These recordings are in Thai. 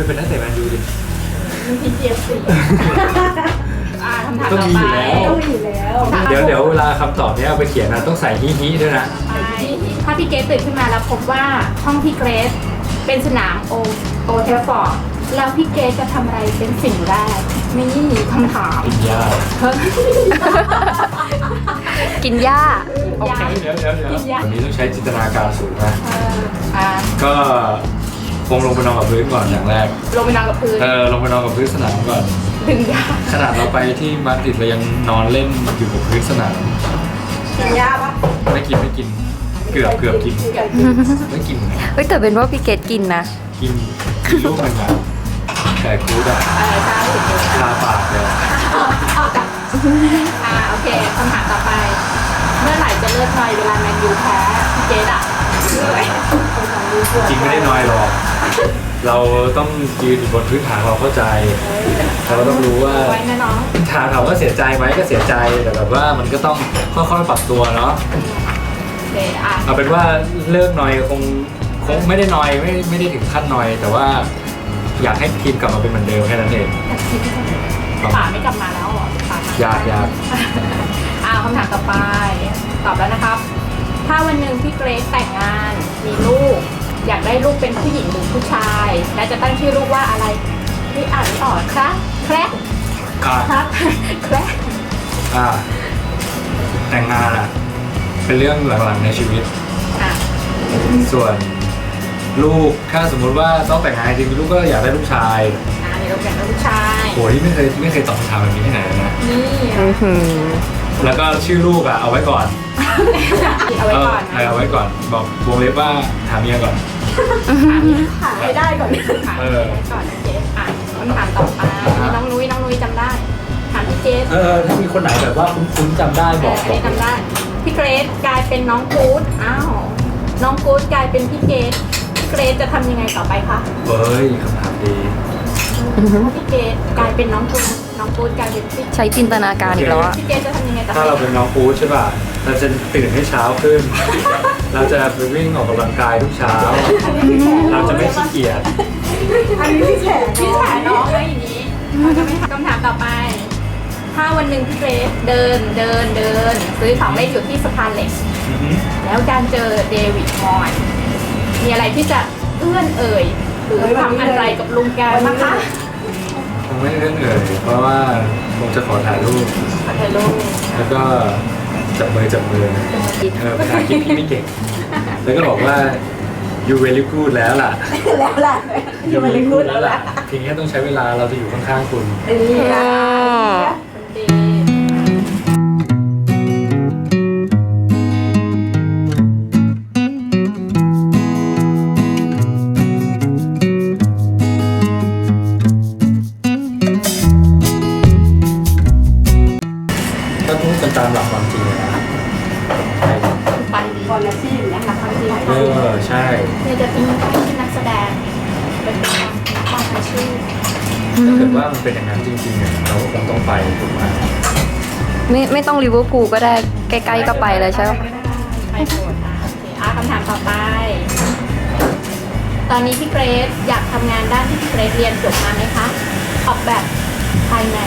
ไปเป็นนักเตะแมนยูดิไม่มีเจฟฟี่อ่าคำถามต้องต่อมีไปอยู่แล้วเดี๋ยวเดี๋ยวเวลาคำตอบเนี้ยเอาไปเขียนนะต้องใส่ฮิฮิด้วยนะใช่ถ้าพี่เกรซตื่นขึ้นมาแล้วพบว่าห้องพี่เกรซเป็นสนามโอโอเทลฟอร์ดแล้วพี่เกรซจะทำอะไรเป็นสิ่งแรกนี่คำถาม กินยาเฮ้ยกินหญ้า โอเค เดี๋ยวเดี๋ยวเดี๋ยวกินยาวันนี้ต้องใช้จินตนาการสูงนะเอออ่าก็ คงลงไปนอนกับพื้นก่อนอย่างแรก ลงไปนอนกับพื้นเออลงไปนอนกับพื้นสนามก่อน ดึงยาขนาดเราไปที่มาดริดเรายังนอนเล่นอยู่กับพื้นสนามกินยาปะไม่กินไม่กิน เกือบเกือบกินเกือบกินไม่กินเฮ้ยแต่เป็นว่าพี่เกดกินนะกินกินลูกหนึ่งอะแต่คูดอะเออใช่ถึงจะคาปากเลยอ่าโอเคคำถามต่อไป เมื่อไหร่จะเลิกนอยเวลาแมนยูแพ้พี่เจดอะจริงไม่ได้น้อยหรอก เราต้องยืนอยู่บนพื้นฐานเราเข้าใจ เราต้องรู้ว่าไว้นะน้องถามถามว่าเสียใจไหมก็เสียใจแต่แบบว่ามันก็ต้องค่อยๆปรับตัวเนาะโอเคอะเอาเป็นว่าเลิกหน่อยคงคงไม่ได้หน่อยไม่ไม่ได้ถึงขั้นหน่อย แต่ว่าอยากให้ทีมกลับมาเป็นเหมือนเดิมแค่นั้นเองป่าไม่กลับมาแล้วเหรอป่ามาอยากอยากอ่าคำถามต่อไป ตอบแล้วนะครับ ถ้าวันหนึ่งพี่เกรซแต่งงานมีลูกอยาก ได้ลูกเป็นผู้หญิงหรือผู้ชาย และจะตั้งชื่อลูกว่าอะไรพี่อ่านไม่ออกครับแครกอะครับแครกอะแต่งงานอะ เป็นเรื่องหลังๆในชีวิต อะส่วนลูกถ้าสมมุติว่าต้องแต่งงานจริงๆลูกก็อยากได้ลูกชายอ่าเดี๋ยวเราแบ่งเป็นลูกชายโหที่ไม่เคยไม่เคยตอบคำถามแบบนี้ที่ไหนเลยนะนี่อื้อหือแล้วก็ชื่อลูกอะเอาไว้ก่อนเอาไว้ก่อนเเอาไว้ก่อน บอกวงเล็บว่าหาเมียก่อน หาให้ได้ก่อนหาเอให้อได้ก่อนนะเจสอะคำถามต่อไปน้องนุ้ยน้องนุ้ยจำได้ ถามพี่เจสเออถ้ามีคนไหนแบบว่าคุ้นๆจำได้เอบอกออันบอกนี้จำได้ พี่เกรซกลายเป็นน้องกู๊ดอ้าว น้องกู๊ดกลายเป็นพี่เกรซพี่เกรซจะทำยังไงต่อไปคะเฮ้ยคำถามดีถ้าพี่เกรซกลายเป็นน้องกู๊ดน้องกู๊ดกลายเป็นพี่ใช้จินตนาการอีกแล้วอะพี่เกรซจะทำยังไงต่อถ้าไปเราเป็นน้องปูใช่ป่ะเราจะตื่นให้เช้าขึ้น เราจะไปวิ่งออกกำลังกายทุกเช้า เราจะไม่ขี้เกียจอันนี้พี่แฉพี่แฉน้องอะไรอย่างนี้เราจะไม่ทำคำถามต่อไป ถ้าวันหนึ่งพี่เกรซเดินเดินเดินซื้อของเล่นอยู่ที่สะพานเหล็ก อือหือแล้วการเจอเดวิดมอยมีอะไรที่จะเอื้อนเอ่ยหรือทำอะไรกับลุงแกบ้างคะคงไม่ได้เรื่องเอ่ยเพราะว่าคงจะขอถ่ายรูป ขอถ่ายรูปแล้วก็ จับมือจับมือเออภาษาอังกฤษพี่ไม่เก่ง แล้วก็บอกว่า you very good แล้วล่ะ แล้วล่ะ you very good แล้วล่ะ ทีนี้ต้องใช้เวลาเราจะอยู่ข้างๆคุณ เออ ถ้าเกิดว่ามันเป็นอย่างนั้นจริงๆเนี่ยเราก็คงต้องไปถูกไหมไม่ไม่ต้องลิเวอร์พูลก็ได้ใกล้ๆก็ไปเลยใช่ไหมไปโหดอะโอเคอะคำถามต่อไป ตอนนี้พี่เกรซอยากทำงานด้านที่พี่เกรซเรียนจบมาไหมคะออกแบบภายใน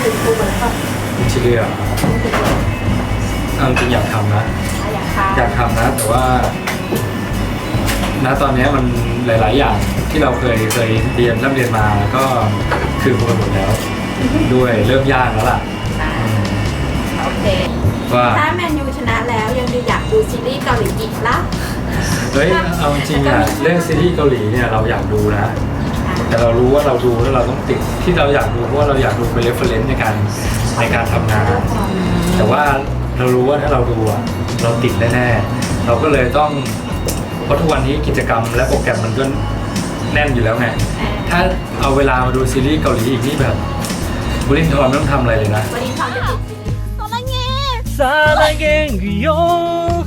หรือดูเหมือนกับอินทีเรียเอาจริงๆอยากทำนะ อยากทำอยากทำนะ แต่ว่า ณตอนเนี้ยมันหลาย ๆ อย่าง ที่เราเคยเคยเรียนร่ำเรียนมาก็คือหมดแล้ว ด้วยเริ่มยากแล้วล่ะอ่าโอเค ว่าถ้าแมนยูชนะแล้วยังดูอยากดูซีรีส์เกาหลีอีกละเฮ้ยเอาจริงอะเรื่องซีรีส์เกาหลีเนี่ยเราอยากดูนะ แต่เรารู้ว่าเราดูแล้วเราต้องติดที่เราอยากดูเพราะว่าเราอยากดูเป็นเรฟเฟรนซ์ในการในการทำงาน แต่ว่าเรารู้ว่าถ้าเราดูอะเราติดแน่ๆเราก็เลยต้องเพราะทุกวันนี้กิจกรรมและโปรแกรมมันก็ แน่นอยู่แล้วไง ถ้าเอาเวลามาดูซีรีส์เกาหลีอีกนี่แบบบรินทอนไม่ต้องทำอะไรเลยนะ วันนี้ทำจะติดซีรีส์ 사랑의 그요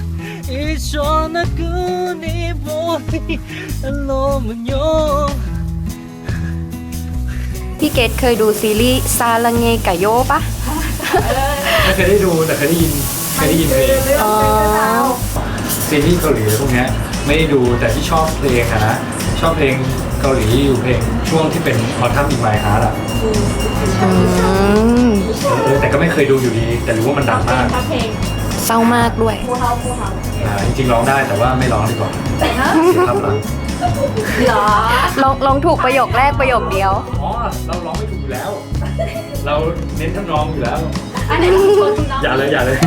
이전의 그니 보니 너무요 พี่เกดเคยดูซีรีส์ซาลังเงกะโยปะ ไม่เคยได้ดูแต่เคยได้ยินเคยได้ยินเพลง อ๋อ ซีรีส์เกาหลีอะไรพวกเนี้ยไม่ได้ดูแต่ที่ชอบเพลงอะนะ ชอบเพลงเกาหลีอยู่เพลงช่วงที่เป็นออทัมอีไมฮาร์ดอะอืมเออแต่ก็ไม่เคยดูอยู่ดี แต่รู้ว่ามันดังมากชอบเพลงเศร้ามากด้วย ผู้เฮาผู้เฮาอ่าจริงๆร้องได้แต่ว่าไม่ร้องดีกว่าเสียภาพลักษณ์เหรอลองลองถูกประโยคแรกประโยคเดียว อ๋อเราร้องไม่ถูกอยู่แล้ว เราเน้นทำนองอยู่แล้ว อันไหนลองโชว์คุณน้อง อย่าเลยอย่าเลย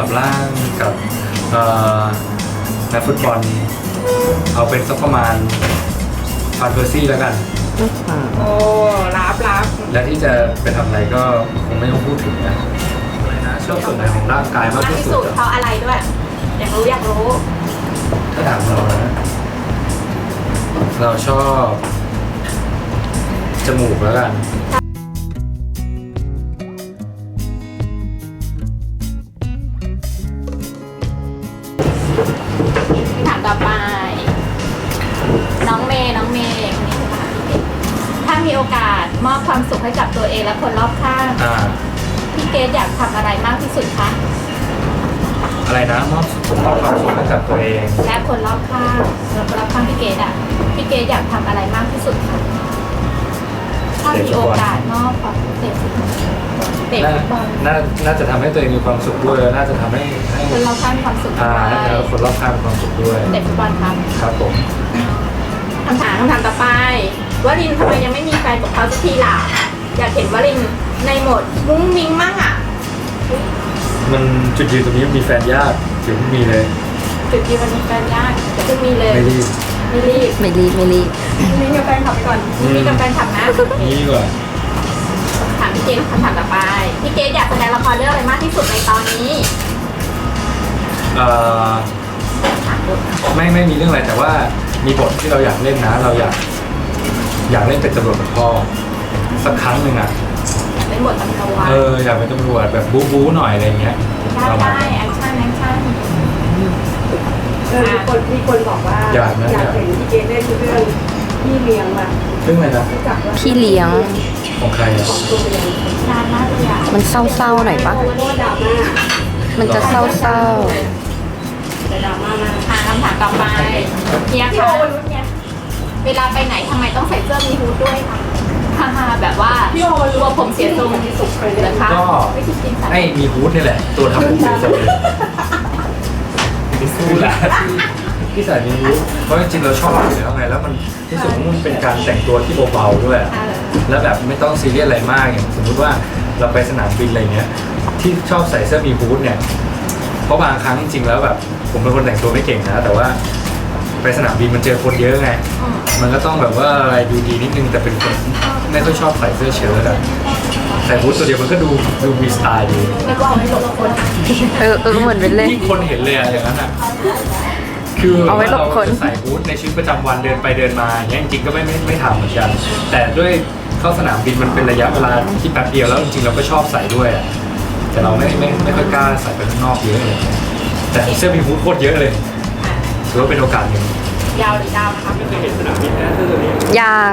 กสลับร่างกับเอ่อนักฟุตบอลเอาเป็นสักประมาณฟานเฟอร์ซี่แล้วกัน โอ้รับรับและที่จะไปทำอะไรก็คงไม่ต้องพูดถึงนะอะไรนะชอบส่วนไหนของร่างกายมากมากที่ที่สุสุดดอะเพราะอะไรด้วย อยากรู้อยากรู้ ถ้าถามเรานะ เราชอบ จมูกแล้วกัน ต่อไป น้องเมย์น้องเมย์คนนี้ค่ะถ้ามีโอกาสมอบความสุขให้กับตัวเองและคนรอบข้างอ่า พี่เกดอยากทำอะไรมากที่สุดคะอะไรนะมอบผมมอบความสุขให้กับตัวเอง และคนรอบข้างและคนรอบข้างพี่เกดอะพี่เกดอยากทำอะไรมากที่สุดคะ ถ้ามีโอกาสมอบความสุขเตะฟุตบอลเตะน่าฟุตบอลน่าน่าจะทำให้ตัวเองมีความสุขด้วยแล้วน่าจะทำให้ให้คนรอบข้างมีความสุขอ่าด้น่าวยจะให้คนรอบข้างมีความสุขด้วย เตะฟุตบอลครับครับผม คำถามคำถามต่อไปวลินทำไมยังไม่มีแฟนกับเขาสักทีล่ะอยากเห็นวลินในโหมดมุ้งมิ้งมากอะมันจุดยืนตรงนี้มีแฟนยากถึงมีเลย จุดยืนมันมีแฟนยากแต่เพิ่งมีเลย ไม่รีบ ไม่รีบไม่รีบไม่รีบมีกับแฟนขับไปก่อนอืมมีกับแฟนขับนะ นี่ดีกว่าถามพี่เกดคำถามต่อไป พี่เกดอยากแสดงละครเรื่องอะไรมากที่สุดในตอนนี้เอ่อถามดูไม่ไม่มีเรื่องอะไรแต่ว่ามีบทที่เราอยากเล่นนะ เราอยาก อยากเล่นเป็นตำรวจกับพ่อสักครั้งหนึ่งอะอยากเล่นบทตำรวจเอออยากเป็นตำรวจแบบบู๊บู๊หน่อยอะไรเงี้ยได้ประมาณได้นั้นแอคชั่นแอคชั่น เออมีคนมีคนบอกว่าอยากนะ อยากเห็นพี่เกดเล่นเรื่องพี่เลี้ยงมาเรื่องอะไรนะรู้จักว่าพี่เลี้ยง ของใครอะตัวเลี้ยงนานมากเลยอะมันเศร้าๆหน่อยปะโคตรดราม่ามันจะเศร้าแต่ดราม่ามากอ่าคำถามต่อไปเฮียคะเวลาไปไหนทำไมต้องใส่เสื้อมีฮูดด้วยคะฮ่าฮ่าแบบว่าพี่โอมันกลัวผมเสียทรงที่สุดไปเหเลรอยคะก็ไม่คิดจริงไอ้มีฮูดนี่แหละ ตัวทำผมเสียทร งเลยฮูดแหละที่ใส่มีฮูดเพราะจริงๆเราชอบอยู่แล้วไงแล้วมันที่สุดมันเป็นการแต่งตัวที่เบาๆด้วยเออแล้วแบบไม่ต้องซีเรียสอะไรมากอย่างสมมุติว่าเราไปสนามบินอะไรเงี้ยที่ชอบใส่เสื้อมีฮูดเนี่ยเพราะบางครั้งจริงๆแล้วแบบผมเป็นคนแต่งตัวไม่เก่งนะแต่ว่าไปสนามบินมันเจอคนเยอะไงอืมมันก็ต้องแบบว่าอะไรดูดีนิดนึงแต่เป็นคนไม่ค่อยชอบใส่เสื้อเชิ้ตอะใส่ฮูดตัวเดียวมันก็ดูดูมีสไตล์ดีไม่กลัวไม่หลบคนๆเออเออเหมือนเป็นเล่น ยิ่งคนเห็นเลยอะอย่างนั้นอะคือเอาไว้หลบคน เราจะใส่ฮูดในชีวิตประจำวันเดินไปเดินมาอย่างเงี้ยจริงๆก็ไม่ไม่ไม่ทำเหมือนกัน แต่ด้วยเข้าสนามบินมันเป็นระยะเวลาที่แป๊บเดียวแล้วจริงๆเราก็ชอบใส่ด้วยอะแต่เราไม่ไม่ไม่ค่อยกล้าใส่ไปข้างนอกเยอะเลยแต่เสื้อมีฮูดโคตรเยอะเลยถือว่าเป็นโอกาสหนึ่งยาวหรือยาวนะคะไม่เคยเห็นสนามบินนะเสื้อตัวนี้อย่าง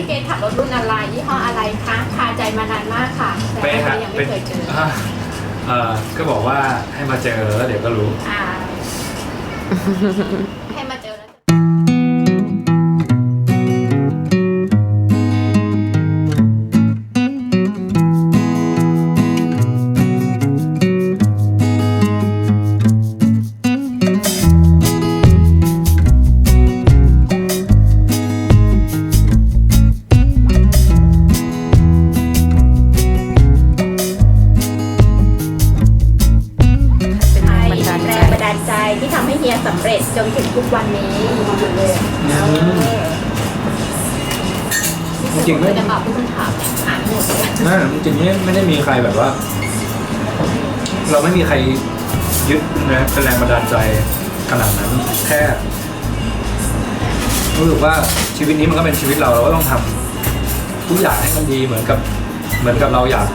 พี่เกดขับรถรุ่นอะไรยี่ห้ออะไรคะคาใจมานานมากค่ะแต่เป๊ะว่าฮะยังเป็ไม่นเคยเจออ่าเอ่อก็บอกว่าให้มาเจอแล้วเดี๋ยวก็รู้ อ่า ให้เฮียสำเร็จจนถึงทุกวันนี้เออจริงๆไม่จะตอบทุกคำถามเนี่ยอ่านหมดเลยนั่นจริงๆไม่ไม่ได้มีใครแบบว่า เราไม่มีใครยึดนะเป็นแรงบันดาลใจขนาดนั้นแค่รู้สึกว่าชีวิตนี้มันก็เป็นชีวิตเราเราก็ต้องทำทุกอย่างให้มันดีเหมือนกับ เหมือนกับเราอยาก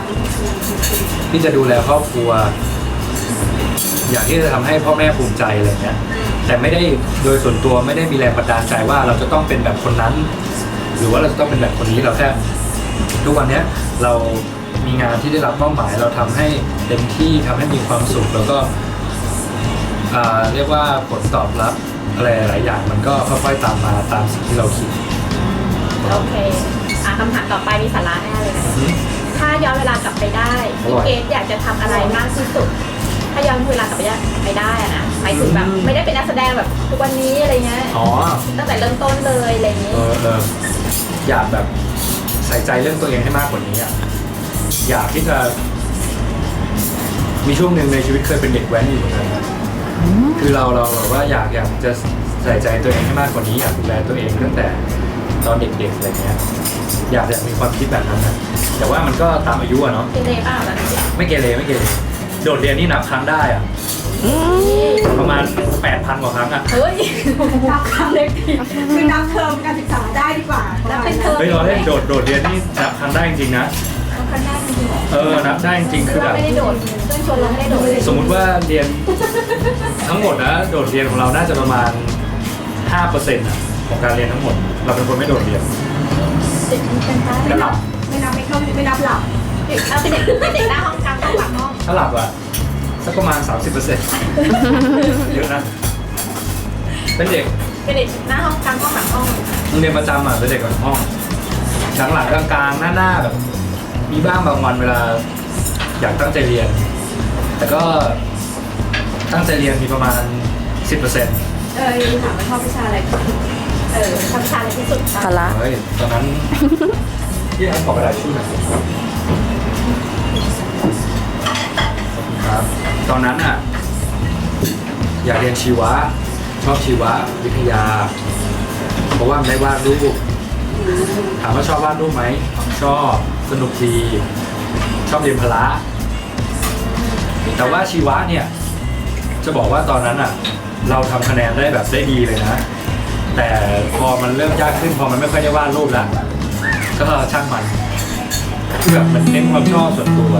ที่จะดูแลครอบครัว อยากที่จะทำให้พ่อแม่ภูมิใจอะไรเงี้ยแต่ไม่ได้โดยส่วนตัวไม่ได้มีแรงบันดาลใจว่าเราจะต้องเป็นแบบคนนั้น หรือว่าเราจะต้องเป็นแบบคนนี้เราแค่ทุกวันเนี้ยเรามีงานที่ได้รับมอบหมายเราทำให้เต็มที่ทำให้มีความสุขแล้วก็อ่าเรียกว่าผลตอบรับอะไรหลายอย่างมันก็ค่อยๆตามมาตามสิ่งที่เราคิดโอเคอะคำถามต่อไปมีสาระแน่เลยนะถ้าย้อนเวลากลับไปได้อร่อยพี่เกดอยากจะทำอะไรมากที่สุด ถ้าย้อนเวลากลับไปได้ไปได้อะนะหมายถึงแบบอืมไม่ได้เป็นนักแสดงแบบทุกวันนี้อะไรเงี้ยอ๋อ ตั้งแต่เริ่มต้นเลยอะไรอย่างนี้ เออเอออยากแบบใส่ใจเรื่องตัวเองให้มากกว่านี้อะ อยากที่จะ มีช่วงหนึ่งในชีวิตเคยเป็นเด็กแว้นอยู่เหมือนกันนะคือเราเราแบบว่าอยากอยากจะใส่ใจตัวเองให้มากกว่านี้ อยากดูแลตัวเองตั้งแต่ตอนเด็กๆอะไรเงี้ย อยากจะมีความคิดแบบนั้นนะแต่ว่ามันก็ตามอายุอะเนาะ เป็นเลยเปล่าล่ะเนี่ยไม่เกเรไม่เกเร โดดเรียนนี่นับครั้งได้อะประมาณแปดพันกว่าครั้งอะเฮ้ยนับคำเล็กทีคือนับเทอมการศึกษาได้ดีกว่านับเป็นเทอมเฮ้ยเราเล่นโดดโดดเรียนนี่นับครั้งได้จริงๆนะเอาคันได้จริงๆเหรอเออนับได้จริงๆคือแบเราบไม่ได้โดดเพื่อนชวนเราไม่ได้โดดเลยสมมุติว่าเรียนทั้งหมดนะโดดเรียนของเราน่าจะประมาณ5%อะของการเรียนทั้งหมด เราเป็นคนไม่โดดเรียนติดเป็นไปก็หลับไม่นับไม่เข้าไม่นับหลับเอาเป็นเด็กเป็นเด็กหน้าห้องกลางห้องหลังห้อง ถ้าหลับอะสักประมาณ 30%เยอะนะ เป็นเด็กเป็นเด็กหน้าห้องกลางห้องหลังห้องโรงเรียนประจำอะเป็นเด็กแบบห้องหลังๆกลางๆหน้าๆแบบ มีบ้างบางวันเวลาอยากตั้งใจเรียน แต่ก็ตั้งใจเรียนมีประมาณ 10%เออถามว่าชอบวิชาอะไรเออทำชาอะไรที่สุดพละเฮ้ยตอนนั้น ที่อันขอกระดาษชื่อหน่อย ครับ ตอนนั้นอะอยากเรียนชีวะ ชอบชีวะวิทยา เพราะว่ามันได้วาดรูปถามว่าชอบวาดรูปไหมชอบสนุกดีชอบเรียนพละ แต่ว่าชีวะเนี่ย จะบอกว่าตอนนั้นอะ เราทำคะแนนได้แบบได้ดีเลยนะ แต่พอมันเริ่มยากขึ้นพอมันไม่ค่อยได้วาดรูปแล้วก็ช่างมันคือแบบมันเน้นความชอบส่วนตัว